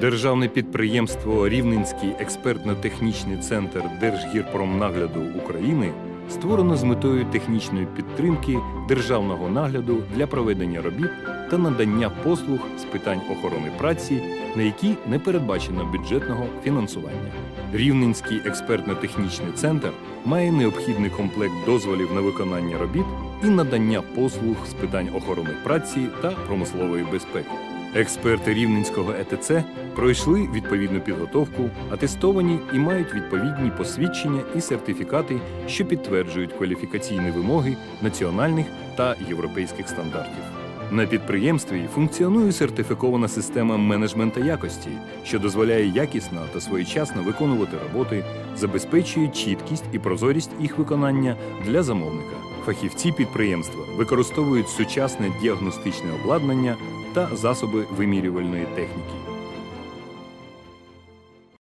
Державне підприємство Рівненський експертно-технічний центр Держгірпромнагляду України створено з метою технічної підтримки державного нагляду для проведення робіт та надання послуг з питань охорони праці, на які не передбачено бюджетного фінансування. Рівненський експертно-технічний центр має необхідний комплект дозволів на виконання робіт і надання послуг з питань охорони праці та промислової безпеки. Експерти Рівненського ЕТЦ пройшли відповідну підготовку, атестовані і мають відповідні посвідчення і сертифікати, що підтверджують кваліфікаційні вимоги національних та європейських стандартів. На підприємстві функціонує сертифікована система менеджмента якості, що дозволяє якісно та своєчасно виконувати роботи, забезпечує чіткість і прозорість їх виконання для замовника. Фахівці підприємства використовують сучасне діагностичне обладнання та засоби вимірювальної техніки.